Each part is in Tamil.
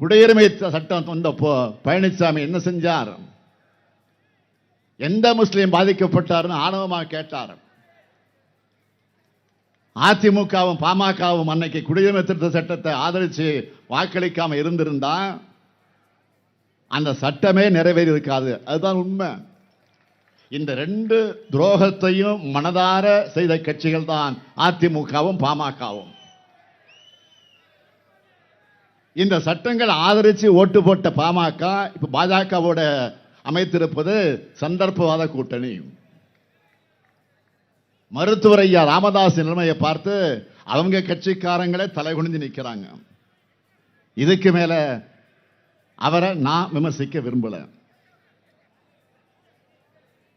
குடியுரிமை சட்டம் வந்தப்போ பழனிசாமி என்ன செஞ்சார்? எந்த முஸ்லீம் பாதிக்கப்பட்டார்னு ஆணவமாக கேட்டார். அதிமுகவும் பாமகவும் அன்னைக்கு குடியுரிமை திருத்த சட்டத்தை ஆதரிச்சு வாக்களிக்காம இருந்திருந்தா அந்த சட்டமே நிறைவேறி இருக்காது அதுதான் உண்மை. இந்த ரெண்டு துரோகத்தையும் மனதார செய்த கட்சிகள் தான் அதிமுகவும் பாமகவும். இந்த சட்டங்கள் ஆதரித்து ஓட்டு போட்ட பாமக இப்போ பாஜகவோட அமைத்திருப்பது சந்தர்ப்பவாத கூட்டணி. மருத்துவர் ஐயா ராமதாஸ் நிலைமையை பார்த்து அவங்க கட்சிக்காரங்களே தலைகுனிஞ்சு நிற்கிறாங்க இதுக்கு மேல அவரை நான் விமர்சிக்க விரும்பல.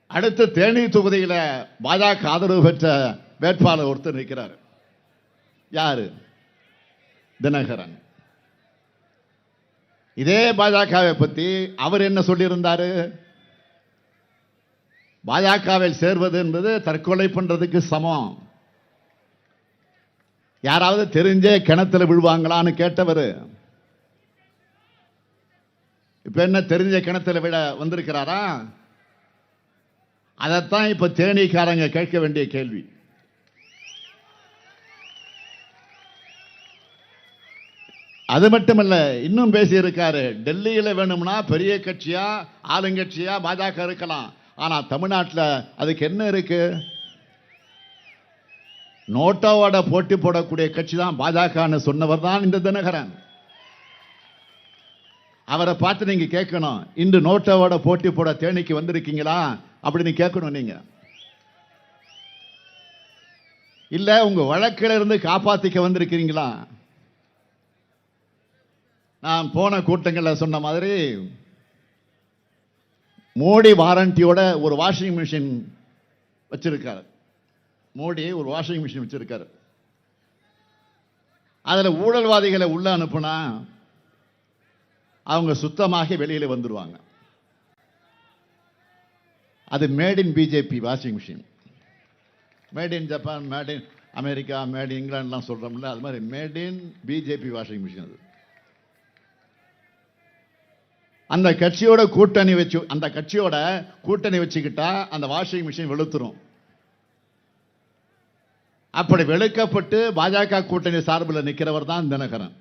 அடுத்து தேனி தொகுதியில் பாஜக ஆதரவு பெற்ற வேட்பாளர் ஒருத்தர் நிற்கிறார் யாரு? தினகரன். இதே பாஜகவை பத்தி அவர் என்ன சொல்லியிருந்தாரு? பாஜகவில் சேர்வது என்பது தற்கொலை பண்றதுக்கு சமம். யாராவது தெரிஞ்சே கிணத்துல விழுவாங்களான்னு கேட்டவர். இப்ப என்ன தெரிஞ்ச கிணத்துல விட வந்திருக்கிறாரா? அதைத்தான் இப்ப தேனீக்காரங்க கேட்க வேண்டிய கேள்வி. அது மட்டுமல்ல இன்னும் பேசியிருக்காரு டெல்லியில் வேணும்னா பெரிய கட்சியா ஆளுங்கட்சியா பாஜக இருக்கலாம். ஆனால் தமிழ்நாட்டில் அதுக்கு என்ன இருக்கு? நோட்டாவோட போட்டி போடக்கூடிய கட்சி தான் பாஜகன்னு சொன்னவர் தான் இந்த தினகரன். அவரை பார்த்து நீங்க கேட்கணும் இன்று நோட்டாவோட போட்டி போட தேனிக்கு வந்திருக்கீங்களா? அப்படின்னு கேட்கணும் நீங்க. இல்லை உங்க வழக்கில இருந்து காப்பாத்திக்க வந்திருக்கிறீங்களா? நான் போன கூட்டங்களில் சொன்ன மாதிரி மோடி வாரண்டியோட ஒரு வாஷிங் மிஷின் வச்சிருக்காரு. மோடி ஒரு வாஷிங் மிஷின் வச்சிருக்காரு. அதில் ஊழல்வாதிகளை உள்ள அனுப்புனா அவங்க சுத்தமாக வெளியில் வந்துடுவாங்க அது made in BJP washing machine made in Japan made in America made இங்கிலாந்துலாம் சொல்கிறோம்ல அது மாதிரி made in BJP washing machine அது. அந்த கட்சியோட கூட்டணி வச்சு அந்த கட்சியோட கூட்டணி வச்சுக்கிட்டா அந்த வாஷிங் மிஷின் வெளுத்துரும். அப்படி வெளுக்கப்பட்டு பாஜக கூட்டணி சார்பில் நிற்கிறவர் தான் தினகரன்.